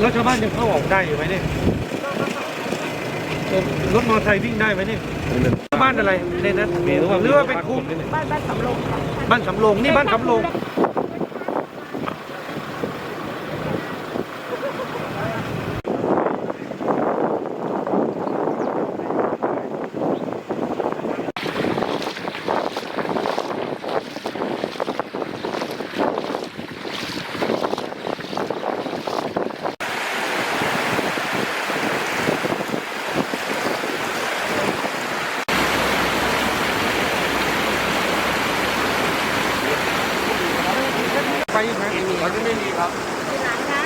แล้วชาวบ้านยังเข้าออกได้อยู่ไหมเนี่ยเออรถมอเตอร์ไซค์วิ่งได้ไหมเนี่ยบ้านอะไรในนั้นหรือว่าหรือว่าเป็นคุกบ้านบ้านสำโรงค่ะบ้านสำโรงนี่บ้านสำโรง อีกไหมตอนนี้ไม่มีครับที่ไหนนะ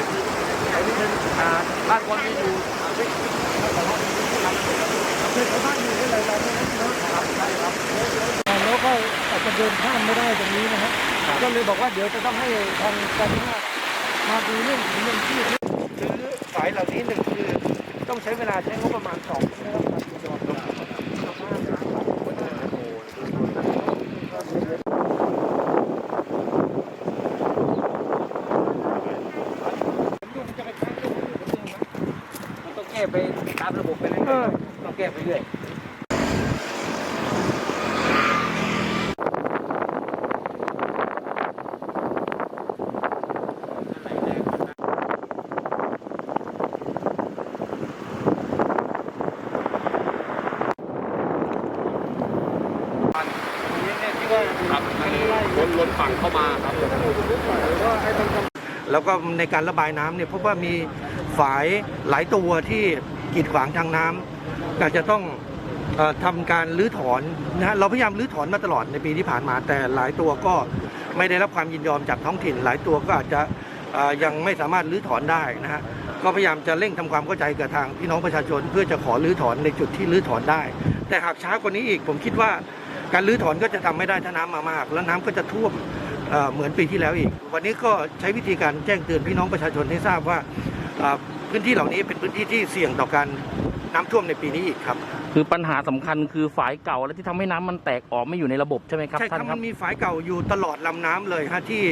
อันนี้เป็นอ่าบ้านคนที่อยู่เป็นบ้านอยู่ที่ไม่แล้วก็อาจจะเดินข้ามไม่ได้ตรงนี้นะฮะก็เลยบอกว่าเดี๋ยวจะต้องให้ทางการท่ามาดูเรื่องเรื่องที่ซื้อสายเหล่านี้หนึ่งคือต้องใช้เวลาใช้งบประมาณสองนะครับการติดต่อกับ มันต้องแก้ ไปตามระบบไปเรื่อยๆต้องแก้ไปเรื่อยครับวนวนฝั่งเข้ามาครับแล้วก็ในการระบายน้ำเนี่ยพบว่ามี ฝายหลายตัวที่กีดขวางทางน้ำอาจจะต้องอ่อทำการรื้อถอนนะฮะเราพยายามรื้อถอนมาตลอดในปีที่ผ่านมา แต่หลายตัวก็ไม่ได้รับความยินยอมจากท้องถิ่น หลายตัวก็อาจจะยังไม่สามารถรื้อถอนได้นะฮะก็พยายามจะเร่งทำความเข้าใจกับทางพี่น้องประชาชน เพื่อจะขอรื้อถอนในจุดที่รื้อถอนได้ แต่หากช้ากว่านี้อีกผมคิดว่า การรื้อถอนก็จะทำไม่ได้ถ้าน้ำมามาก แล้วน้ำก็จะท่วมเหมือนปีที่แล้วอีก วันนี้ก็ใช้วิธีการแจ้งเตือนพี่น้องประชาชนให้ทราบว่า พื้นที่เหล่านี้เป็นพื้นที่ที่เสี่ยงต่อการน้ำท่วมในปีนี้อีกครับ คือปัญหาสำคัญคือฝายเก่าและที่ทำให้น้ำมันแตกออกไม่อยู่ในระบบใช่ไหมครับใช่คท่ารับนครัมับนมีฝายเก่าอยู่ตลอดลำน้ำเลยฮะที่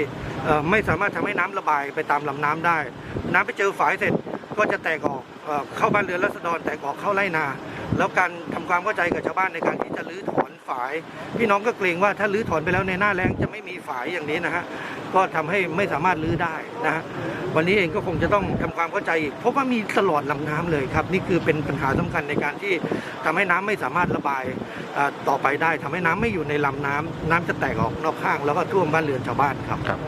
เอ่อไม่สามารถทำให้น้ำระบายไปตามลำน้ำได้ น้ำไปเจอฝายเสร็จก็จะแตกออกเอ่อเข้าบ้านเรือนรัษฎรแตกออกเข้าไร่นา แล้วการทำความเข้าใจกับชาวบ้านในการที่จะรื้อถอน ฝาย พี่น้องก็เกรงว่าถ้ารื้อถอนไปแล้วในหน้าแรงจะไม่มีฝายอย่างนี้นะฮะก็ทำให้ไม่สามารถรื้อได้นะฮะวันนี้เองก็คงจะต้องทำความเข้าใจอีกเพราะว่ามีตลอดลำน้ำเลยครับ นี่คือเป็นปัญหาสำคัญในการที่ทำให้น้ำไม่สามารถระบายต่อไปได้ทำให้น้ำไม่อยู่ในลำน้ำน้ำจะแตกออกนอกข้าง แล้วก็ท่วมบ้านเรือนชาวบ้านครับครับ